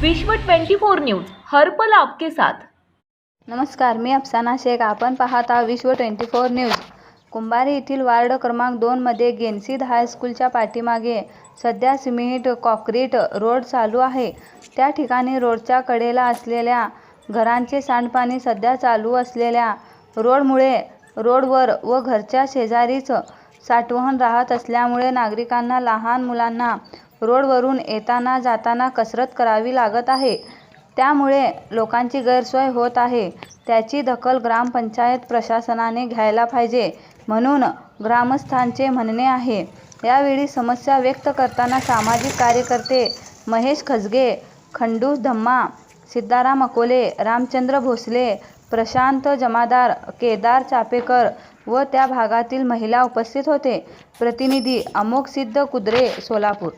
विश्व 24 न्यूज हर्पल आपके साथ. नमस्कार मी अफसाना शेख. आपण पाहत आहात विश्व ट्वेंटी फोर न्यूज. कुंभारी येथील वार्ड क्रमांक दोनमध्ये गेनसीद हायस्कूलच्या पाठीमागे सध्या सिमेंट कॉक्रीट रोड चालू आहे. त्या ठिकाणी रोडच्या कडेला असलेल्या घरांचे सांडपाणी सध्या चालू असलेल्या रोडमुळे रोडवर व घरच्या शेजारीच साठवण राहत असल्यामुळे नागरिकांना लहान मुलांना रोडवरून येताना जाताना कसरत करावी लागत आहे. त्यामुळे लोकांची गैरसोय होत आहे. त्याची दखल ग्रामपंचायत प्रशासनाने घ्यायला पाहिजे म्हणून ग्रामस्थांचे म्हणणे आहे. यावेळी समस्या व्यक्त करताना सामाजिक कार्यकर्ते महेश खजगे खंडू धम्मा सिद्धाराम अकोले रामचंद्र भोसले प्रशांत जमादार केदार चापेकर व त्या भागातील महिला उपस्थित होते. प्रतिनिधी अमोक सिद्ध कुद्रे सोलापूर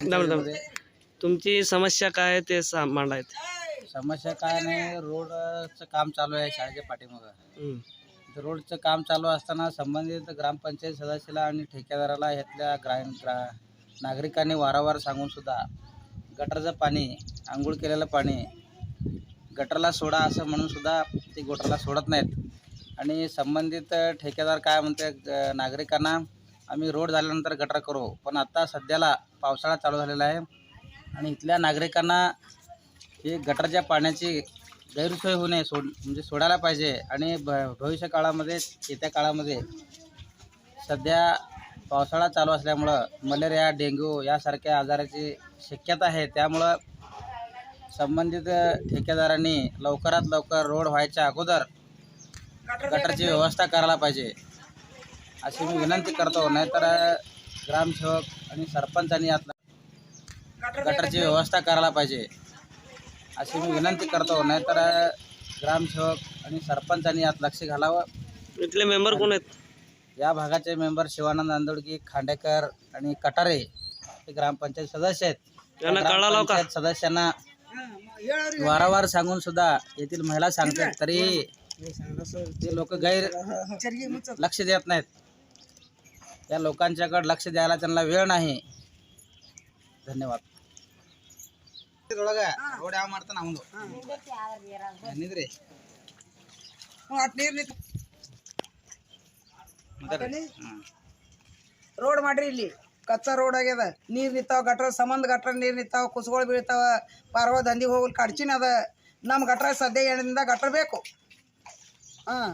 त्यामध्ये तुमची समस्या काय आहे ते सा मांडायत समस्या काय नाही रोडचं काम चालू आहे शाळेच्या पाठीमागं हम्म. तर रोडचं काम चालू असताना संबंधित ग्रामपंचायत सदस्याला आणि ठेकेदाराला ह्यातल्या ग्रा ग्रा नागरिकांनी वारंवार सांगून सुद्धा गटरचं पाणी आंघोळ केलेलं पाणी गटरला सोडा असं म्हणून सुद्धा ते गटरला सोडत नाहीत आणि संबंधित ठेकेदार काय म्हणते ग- नागरिकांना आम्ही रोड झाल्यानंतर गटर करू पण आता सध्याला पावसाळा चालू झालेला आहे आणि इथल्या नागरिकांना हे गटरच्या पाण्याची गैरसोय होऊ नये सोड म्हणजे सोडायला पाहिजे. आणि भ भविष्य काळामध्ये येत्या काळामध्ये सध्या पावसाळा चालू असल्यामुळं मलेरिया डेंग्यू यासारख्या आजाराची शक्यता आहे. त्यामुळं संबंधित ठेकेदारांनी लवकरात लवकर रोड व्हायच्या अगोदर गटरची व्यवस्था करायला पाहिजे अशी मी विनंती करतो. नाहीतर ग्रामसेवक आणि सरपंचांनी यातला गटरची व्यवस्था करायला पाहिजे. अशी मी विनंती करतो. नाहीतर ग्रामसेवक आणि सरपंचांनी यात लक्ष घालावं. इथले मेंबर कोण आहेत? या भागाचे मेंबर शिवानंद आंदोडकी खांडेकर आणि कटारे हे ग्रामपंचायत सदस्य आहेत. त्यांना हो ग्रामपंचायत सदस्यांना वारंवार सांगून सुद्धा येथील महिला सांगतात तरी ते लोक गैर लक्ष देत नाहीत. त्या लोकांच्याकडे लक्ष द्यायला त्यांना वेळ नाही. धन्यवाद. ಇದ್ರೊಳಗ ರೋಡ್ ಯಾವ ಮಾಡ್ತಾನ ಅವನು ನಿಂದ್ರಿ ರೋಡ್ ಮಾಡ್ರಿ ಇಲ್ಲಿ. ಕಚ್ಚಾ ರೋಡ್ ಆಗ್ಯದ. ನೀರ್ ನಿಂತಾವ ಗಟ್ರ ಸಂಬಂಧ ಗಟ್ರ ನೀರ್ ನಿಂತಾವ ಕುಸುಗಳು ಬೀಳ್ತಾವ. ಪಾರ್ವ ದಂದಿಗೆ ಹೋಗಲ್ ಕಡ್ಚಿನ ಅದ. ನಮ್ಮ ಗಟ್ರ ಸದ್ಯ ಎಣ್ಣದಿಂದ ಗಟ್ರ ಬೇಕು. ಹಾಂ